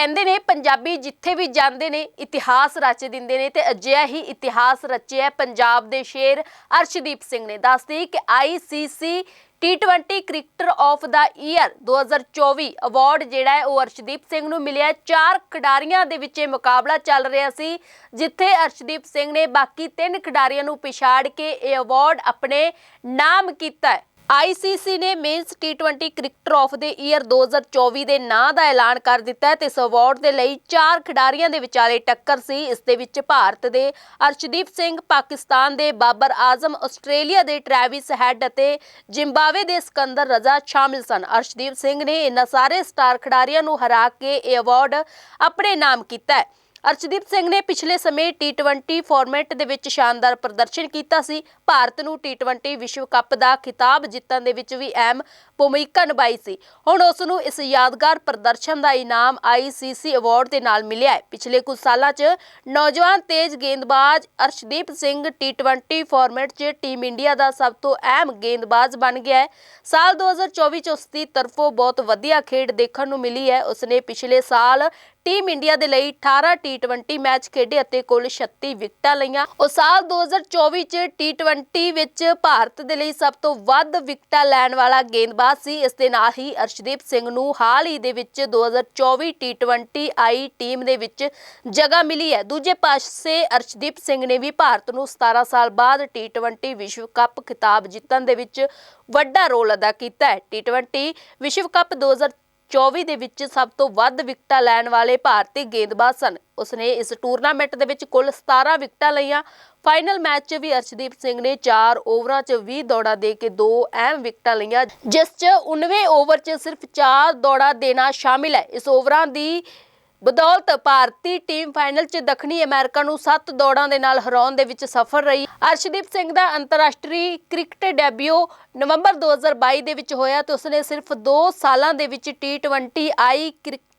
ਕਹਿੰਦੇ ਨੇ, ਪੰਜਾਬੀ ਜਿੱਥੇ ਵੀ ਜਾਂਦੇ ਨੇ, ਇਤਿਹਾਸ ਰਚ ਦਿੰਦੇ ਨੇ ਤੇ ਅਜਿਹਾ ਹੀ ਇਤਿਹਾਸ ਰਚਿਆ ਪੰਜਾਬ ਦੇ ਸ਼ੇਰ ਅਰਸ਼ਦੀਪ ਸਿੰਘ ਨੇ। ਦੱਸਦੀ ਕਿ ICC T20 cricketer of the year 2024 award ਜਿਹੜਾ ਹੈ, ਉਹ ਅਰਸ਼ਦੀਪ ਸਿੰਘ ਨੂੰ ਮਿਲਿਆ ਚਾਰ ਖਿਡਾਰੀਆਂ ਦੇ ਵਿੱਚ ਇਹ ਮੁਕਾਬਲਾ ਚੱਲ ਰਿਹਾ ਸੀ, ਜਿੱਥੇ ਅਰਸ਼ਦੀਪ ਸਿੰਘ ਨੇ ਬਾਕੀ ਤਿੰਨ ਖਿਡਾਰੀਆਂ ਨੂੰ ਪਿਛਾੜ ਕੇ ਇਹ ਅਵਾਰਡ ਆਪਣੇ ਨਾਮ ਕੀਤਾ ਆਈਸੀਸੀ ਨੇ men's T20 cricketer of the year 2024 ਦੇ ਨਾਂ ਦਾ ਐਲਾਨ ਕਰ ਦਿੱਤਾ ਹੈ ਤੇ ਇਸ ਅਵਾਰਡ ਦੇ ਲਈ ਚਾਰ ਖਿਡਾਰੀਆਂ ਦੇ ਵਿਚਾਲੇ ਟੱਕਰ ਸੀ। ਇਸ ਦੇ ਵਿੱਚ ਭਾਰਤ ਦੇ ਅਰਸ਼ਦੀਪ ਸਿੰਘ, ਪਾਕਿਸਤਾਨ ਦੇ ਬਾਬਰ ਆਜ਼ਮ, ਆਸਟ੍ਰੇਲੀਆ ਦੇ ਟ੍ਰੈਵਿਸ ਹੈਡ ਅਤੇ ਜ਼ਿੰਬਾਬਵੇ ਦੇ ਸਿਕੰਦਰ ਰਜ਼ਾ ਸ਼ਾਮਿਲ ਸਨ। ਅਰਸ਼ਦੀਪ ਸਿੰਘ ਨੇ ਇਹਨਾਂ ਸਾਰੇ ਸਟਾਰ ਖਿਡਾਰੀਆਂ ਨੂੰ ਹਰਾ ਕੇ ਇਹ ਅਵਾਰਡ ਆਪਣੇ ਨਾਮ ਕੀਤਾ ਹੈ। ਅਰਸ਼ਦੀਪ ਸਿੰਘ ਨੇ ਪਿਛਲੇ ਸਮੇਂ T20 ਫਾਰਮੈਟ ਦੇ ਵਿੱਚ ਸ਼ਾਨਦਾਰ ਪ੍ਰਦਰਸ਼ਨ ਕੀਤਾ ਸੀ। ਭਾਰਤ ਨੂੰ T20 ਵਿਸ਼ਵ ਕੱਪ ਦਾ ਖਿਤਾਬ ਜਿੱਤਣ ਦੇ ਵਿੱਚ ਵੀ ਅਹਿਮ ਭੂਮਿਕਾ ਨਿਭਾਈ ਸੀ। ਹੁਣ ਉਸ ਨੂੰ ਇਸ ਯਾਦਗਾਰ ਪ੍ਰਦਰਸ਼ਨ ਦਾ ਇਨਾਮ ICC ਅਵਾਰਡ ਦੇ ਨਾਲ ਮਿਲਿਆ ਹੈ। ਪਿਛਲੇ ਕੁਝ ਸਾਲਾਂ 'ਚ ਨੌਜਵਾਨ ਤੇਜ਼ ਗੇਂਦਬਾਜ਼ ਅਰਸ਼ਦੀਪ ਸਿੰਘ T20 ਫਾਰਮੈਟ 'ਚ ਟੀਮ ਇੰਡੀਆ ਦਾ ਸਭ ਤੋਂ ਅਹਿਮ ਗੇਂਦਬਾਜ਼ ਬਣ ਗਿਆ ਹੈ। ਸਾਲ 2024 'ਚ ਉਸ ਦੀ ਤਰਫੋਂ ਬਹੁਤ ਵਧੀਆ ਖੇਡ ਦੇਖਣ ਨੂੰ ਮਿਲੀ ਹੈ। ਉਸਨੇ ਪਿਛਲੇ ਸਾਲ ਟੀਮ ਇੰਡੀਆ ਦੇ ਲਈ 18 T20 ਮੈਚ ਖੇਡੇ ਅਤੇ ਕੁੱਲ 36 ਵਿਕਟਾਂ ਲਈਆਂ। ਉਹ ਸਾਲ 2024 ਚ T20 ਵਿੱਚ ਭਾਰਤ ਦੇ ਲਈ ਸਭ ਤੋਂ ਵੱਧ ਵਿਕਟਾਂ ਲੈਣ ਵਾਲਾ ਗੇਂਦਬਾਜ਼ ਸੀ। ਇਸ ਦੇ ਨਾਲ ਹੀ ਅਰਸ਼ਦੀਪ ਸਿੰਘ ਨੂੰ ਹਾਲ ਹੀ ਦੇ ਵਿੱਚ 2024 T20 ਆਈ ਟੀਮ ਦੇ ਵਿੱਚ ਜਗ੍ਹਾ ਮਿਲੀ ਹੈ। ਦੂਜੇ ਪਾਸੇ ਅਰਸ਼ਦੀਪ ਸਿੰਘ ਨੇ ਵੀ ਭਾਰਤ ਨੂੰ 17 ਸਾਲ ਬਾਅਦ T20 ਵਿਸ਼ਵ ਕੱਪ ਖਿਤਾਬ ਜਿੱਤਣ ਦੇ ਵਿੱਚ ਵੱਡਾ ਰੋਲ ਅਦਾ ਕੀਤਾ ਹੈ। T20 ਵਿਸ਼ਵ ਕੱਪ 2000 24 ਦੇ ਵਿੱਚ ਸਭ ਤੋਂ ਵੱਧ ਵਿਕਟਾਂ ਲੈਣ ਵਾਲੇ ਭਾਰਤੀ ਗੇਂਦਬਾਜ਼ ਸਨ। ਉਸਨੇ ਇਸ ਟੂਰਨਾਮੈਂਟ ਦੇ ਵਿੱਚ ਕੁੱਲ 17 ਵਿਕਟਾਂ ਲਈਆਂ। ਫਾਈਨਲ ਮੈਚ 'ਚ ਵੀ ਅਰਸ਼ਦੀਪ ਸਿੰਘ ਨੇ 4 ਓਵਰਾਂ 'ਚ 20 ਦੌੜਾਂ ਦੇ ਕੇ ਦੋ ਅਹਿਮ ਵਿਕਟਾਂ ਲਈਆਂ, ਜਿਸ 'ਚ 19ਵੇਂ ਓਵਰ 'ਚ ਸਿਰਫ 4 ਦੌੜਾਂ ਦੇਣਾ ਸ਼ਾਮਿਲ ਹੈ। ਇਸ ਓਵਰਾਂ ਦੀ ਬਦੌਲਤ ਭਾਰਤੀ ਟੀਮ ਫਾਈਨਲ 'ਚ ਦੱਖਣੀ ਅਮਰੀਕਾ ਨੂੰ 7 ਦੌੜਾਂ ਦੇ ਨਾਲ ਹਰਾਉਣ ਦੇ ਵਿੱਚ ਸਫਲ ਰਹੀ। ਅਰਸ਼ਦੀਪ ਸਿੰਘ ਦਾ ਅੰਤਰਰਾਸ਼ਟਰੀ ਕ੍ਰਿਕਟ ਡੈਬਿਊ ਨਵੰਬਰ 2022 ਦੇ ਵਿੱਚ ਹੋਇਆ ਤੇ ਉਸਨੇ ਸਿਰਫ 2 ਸਾਲਾਂ ਦੇ ਵਿੱਚ T20 ਆਈ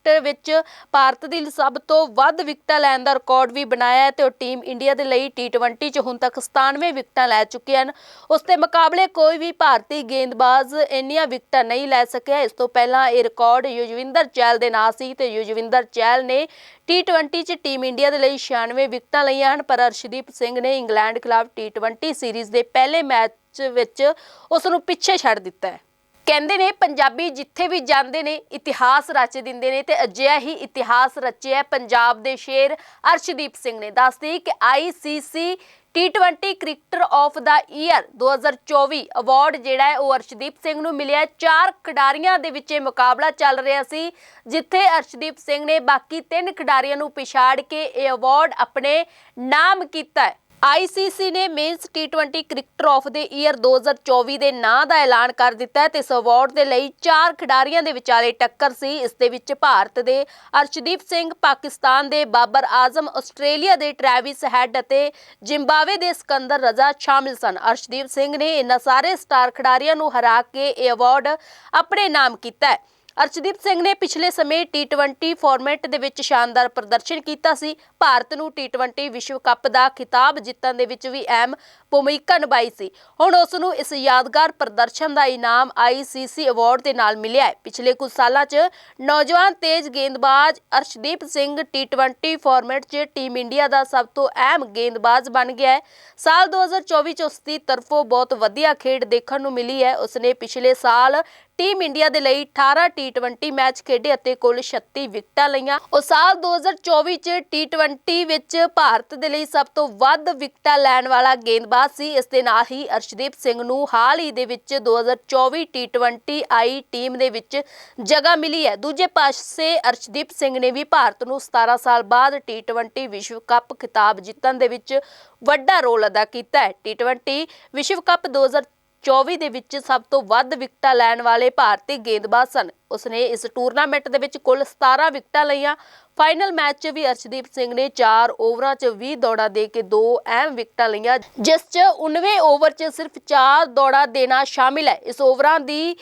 ਕ੍ਰਿਕਟ ਵਿੱਚ ਭਾਰਤ ਦੀ ਸਭ ਤੋਂ ਵੱਧ ਵਿਕਟਾਂ ਲੈਣ ਦਾ ਰਿਕਾਰਡ ਵੀ ਬਣਾਇਆ ਹੈ ਤੇ ਉਹ ਟੀਮ ਇੰਡੀਆ ਦੇ ਲਈ T20 'ਚ ਹੁਣ ਤੱਕ 97 ਵਿਕਟਾਂ ਲੈ ਚੁੱਕੇ ਹਨ। ਉਸ ਦੇ ਮੁਕਾਬਲੇ ਕੋਈ ਵੀ ਭਾਰਤੀ ਗੇਂਦਬਾਜ਼ ਇੰਨੀਆਂ ਵਿਕਟਾਂ ਨਹੀਂ ਲੈ ਸਕਿਆ। ਇਸ ਤੋਂ ਪਹਿਲਾਂ ਇਹ ਰਿਕਾਰਡ ਯੁਜਵਿੰਦਰ ਚਹਿਲ ਦੇ ਨਾਂ ਸੀ ਤੇ ਯੁਜਵਿੰਦਰ ਚਹਿਲ ਨੇ T20 'ਚ ਟੀਮ ਇੰਡੀਆ ਦੇ ਲਈ 96 ਵਿਕਟਾਂ ਲਈਆਂ ਹਨ, ਪਰ ਅਰਸ਼ਦੀਪ ਸਿੰਘ ਨੇ ਇੰਗਲੈਂਡ ਖਿਲਾਫ T20 ਸੀਰੀਜ਼ ਦੇ ਪਹਿਲੇ ਮੈਚ ਵਿੱਚ ਉਸ ਨੂੰ ਪਿੱਛੇ ਛੱਡ ਦਿੱਤਾ ਹੈ। ਕਹਿੰਦੇ ਨੇ ਪੰਜਾਬੀ ਜਿੱਥੇ ਵੀ ਜਾਂਦੇ ਨੇ, ਇਤਿਹਾਸ ਰਚ ਦਿੰਦੇ ਨੇ ਤੇ ਅਜਿਹਾ ਹੀ ਇਤਿਹਾਸ ਰਚਿਆ ਪੰਜਾਬ ਦੇ ਸ਼ੇਰ ਅਰਸ਼ਦੀਪ ਸਿੰਘ ਨੇ। ਦੱਸਦੀ ਕਿ ICC T20 cricketer of the year 2024 award ਜਿਹੜਾ ਹੈ, ਉਹ ਅਰਸ਼ਦੀਪ ਸਿੰਘ ਨੂੰ ਮਿਲਿਆ ਚਾਰ ਖਿਡਾਰੀਆਂ ਦੇ ਵਿੱਚ ਇਹ ਮੁਕਾਬਲਾ ਚੱਲ ਰਿਹਾ ਸੀ, ਜਿੱਥੇ ਅਰਸ਼ਦੀਪ ਸਿੰਘ ਨੇ ਬਾਕੀ ਤਿੰਨ ਖਿਡਾਰੀਆਂ ਨੂੰ ਪਿਛਾੜ ਕੇ ਇਹ ਅਵਾਰਡ ਆਪਣੇ ਨਾਮ ਕੀਤਾ ਹੈ। ਆਈਸੀਸੀ ਨੇ ਮੇਨਸ T20 ਕ੍ਰਿਕਟਰ ਆਫ ਦੇ ਈਅਰ 2024 ਦੇ ਨਾਂ ਦਾ ਐਲਾਨ ਕਰ ਦਿੱਤਾ ਹੈ ਤੇ ਇਸ ਅਵਾਰਡ ਦੇ ਲਈ ਚਾਰ ਖਿਡਾਰੀਆਂ ਦੇ ਵਿਚਾਲੇ ਟੱਕਰ ਸੀ। ਇਸ ਦੇ ਵਿੱਚ ਭਾਰਤ ਦੇ ਅਰਸ਼ਦੀਪ ਸਿੰਘ, ਪਾਕਿਸਤਾਨ ਦੇ ਬਾਬਰ ਆਜ਼ਮ, ਆਸਟ੍ਰੇਲੀਆ ਦੇ ਟ੍ਰੈਵਿਸ ਹੈਡ ਅਤੇ ਜ਼ਿੰਬਾਬਵੇ ਦੇ ਸਿਕੰਦਰ ਰਜ਼ਾ ਸ਼ਾਮਿਲ ਸਨ। ਅਰਸ਼ਦੀਪ ਸਿੰਘ ਨੇ ਇਹਨਾਂ ਸਾਰੇ ਸਟਾਰ ਖਿਡਾਰੀਆਂ ਨੂੰ ਹਰਾ ਕੇ ਇਹ ਅਵਾਰਡ ਆਪਣੇ ਨਾਮ ਕੀਤਾ ਹੈ। ਅਰਸ਼ਦੀਪ ਸਿੰਘ ਨੇ ਪਿਛਲੇ ਸਮੇਂ T20 ਫਾਰਮੈਟ ਦੇ ਵਿੱਚ ਸ਼ਾਨਦਾਰ ਪ੍ਰਦਰਸ਼ਨ ਕੀਤਾ ਸੀ। ਭਾਰਤ ਨੂੰ T20 ਵਿਸ਼ਵ ਕੱਪ ਦਾ ਖਿਤਾਬ ਜਿੱਤਣ ਦੇ ਵਿੱਚ ਵੀ ਅਹਿਮ ਭੂਮਿਕਾ ਨਿਭਾਈ ਸੀ। ਹੁਣ ਉਸ ਨੂੰ ਇਸ ਯਾਦਗਾਰ ਪ੍ਰਦਰਸ਼ਨ ਦਾ ਇਨਾਮ ICC ਅਵਾਰਡ ਦੇ ਨਾਲ ਮਿਲਿਆ ਹੈ। ਪਿਛਲੇ ਕੁਝ ਸਾਲਾਂ 'ਚ ਨੌਜਵਾਨ ਤੇਜ਼ ਗੇਂਦਬਾਜ਼ ਅਰਸ਼ਦੀਪ ਸਿੰਘ T20 ਫਾਰਮੈਟ 'ਚ ਟੀਮ ਇੰਡੀਆ ਦਾ ਸਭ ਤੋਂ ਅਹਿਮ ਗੇਂਦਬਾਜ਼ ਬਣ ਗਿਆ ਹੈ। ਸਾਲ 2024 'ਚ ਉਸ ਦੀ ਤਰਫੋਂ ਬਹੁਤ ਵਧੀਆ ਖੇਡ ਦੇਖਣ ਨੂੰ ਮਿਲੀ ਹੈ। ਉਸਨੇ ਪਿਛਲੇ ਸਾਲ ਟੀਮ ਇੰਡੀਆ ਦੇ ਲਈ 18 T20 ਮੈਚ ਖੇਡੇ ਅਤੇ ਕੁੱਲ 36 ਵਿਕਟਾਂ ਲਈਆਂ। ਉਹ ਸਾਲ 2024 ਚ T20 ਵਿੱਚ ਭਾਰਤ ਦੇ ਲਈ ਸਭ ਤੋਂ ਵੱਧ ਵਿਕਟਾਂ ਲੈਣ ਵਾਲਾ ਗੇਂਦਬਾਜ਼ ਸੀ। ਇਸ ਦੇ ਨਾਲ ਹੀ ਅਰਸ਼ਦੀਪ ਸਿੰਘ ਨੂੰ ਹਾਲ ਹੀ ਦੇ ਵਿੱਚ 2024 T20 ਆਈ ਟੀਮ ਦੇ ਵਿੱਚ ਜਗ੍ਹਾ ਮਿਲੀ ਹੈ। ਦੂਜੇ ਪਾਸੇ ਅਰਸ਼ਦੀਪ ਸਿੰਘ ਨੇ ਵੀ ਭਾਰਤ ਨੂੰ 17 ਸਾਲ ਬਾਅਦ T20 ਵਿਸ਼ਵ ਕੱਪ ਖਿਤਾਬ ਜਿੱਤਣ ਦੇ ਵਿੱਚ ਵੱਡਾ ਰੋਲ ਅਦਾ ਕੀਤਾ ਹੈ। T20 ਵਿਸ਼ਵ ਕੱਪ 2000 24 ਦੇ ਵਿੱਚ ਸਭ ਤੋਂ ਵੱਧ ਵਿਕਟਾਂ ਲੈਣ ਵਾਲੇ ਭਾਰਤੀ ਗੇਂਦਬਾਜ਼ ਸਨ। ਉਸਨੇ ਇਸ ਟੂਰਨਾਮੈਂਟ ਦੇ ਵਿੱਚ ਕੁੱਲ 17 ਵਿਕਟਾਂ ਲਈਆਂ। ਫਾਈਨਲ ਮੈਚ 'ਚ ਵੀ ਅਰਸ਼ਦੀਪ ਸਿੰਘ ਨੇ 4 ਓਵਰਾਂ 'ਚ 20 ਦੌੜਾਂ ਦੇ ਕੇ ਦੋ ਅਹਿਮ ਵਿਕਟਾਂ ਲਈਆਂ, ਜਿਸ 'ਚ 19ਵੇਂ ਓਵਰ 'ਚ ਸਿਰਫ 4 ਦੌੜਾਂ ਦੇਣਾ ਸ਼ਾਮਿਲ ਹੈ। ਇਸ ਓਵਰਾਂ ਦੀ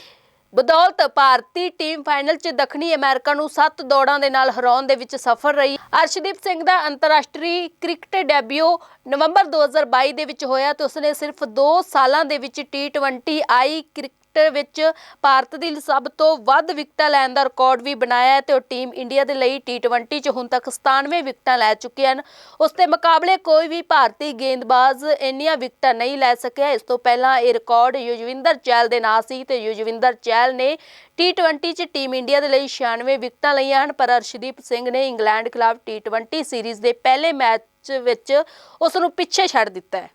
ਬਦੌਲਤ ਭਾਰਤੀ ਟੀਮ ਫਾਈਨਲ 'ਚ ਦੱਖਣੀ ਅਮਰੀਕਾ ਨੂੰ 7 ਦੌੜਾਂ ਦੇ ਨਾਲ ਹਰਾਉਣ ਦੇ ਵਿੱਚ ਸਫਲ ਰਹੀ। ਅਰਸ਼ਦੀਪ ਸਿੰਘ ਦਾ ਅੰਤਰਰਾਸ਼ਟਰੀ ਕ੍ਰਿਕਟ ਡੈਬਿਊ ਨਵੰਬਰ 2022 ਦੇ ਵਿੱਚ ਹੋਇਆ ਤੇ ਉਸਨੇ ਸਿਰਫ 2 ਸਾਲਾਂ ਦੇ ਵਿੱਚ T20 ਆਈ ਕ੍ਰਿਕਟ ਵਿੱਚ ਭਾਰਤ ਦੀ ਸਭ ਤੋਂ ਵੱਧ ਵਿਕਟਾਂ ਲੈਣ ਦਾ ਰਿਕਾਰਡ ਵੀ ਬਣਾਇਆ ਹੈ ਤੇ ਉਹ ਟੀਮ ਇੰਡੀਆ ਦੇ ਲਈ T20 'ਚ ਹੁਣ ਤੱਕ 97 ਵਿਕਟਾਂ ਲੈ ਚੁੱਕੇ ਹਨ। ਉਸ ਦੇ ਮੁਕਾਬਲੇ ਕੋਈ ਵੀ ਭਾਰਤੀ ਗੇਂਦਬਾਜ਼ ਇੰਨੀਆਂ ਵਿਕਟਾਂ ਨਹੀਂ ਲੈ ਸਕਿਆ। ਇਸ ਤੋਂ ਪਹਿਲਾਂ ਇਹ ਰਿਕਾਰਡ ਯੁਜਵਿੰਦਰ ਚਹਿਲ ਦੇ ਨਾਂ ਸੀ ਤੇ ਯੁਜਵਿੰਦਰ ਚਹਿਲ ਨੇ T20 'ਚ ਟੀਮ ਇੰਡੀਆ ਦੇ ਲਈ 96 ਵਿਕਟਾਂ ਲਈਆਂ ਹਨ, ਪਰ ਅਰਸ਼ਦੀਪ ਸਿੰਘ ਨੇ ਇੰਗਲੈਂਡ ਖਿਲਾਫ T20 ਸੀਰੀਜ਼ ਦੇ ਪਹਿਲੇ ਮੈਚ ਵਿੱਚ ਉਸ ਨੂੰ ਪਿੱਛੇ ਛੱਡ ਦਿੱਤਾ ਹੈ।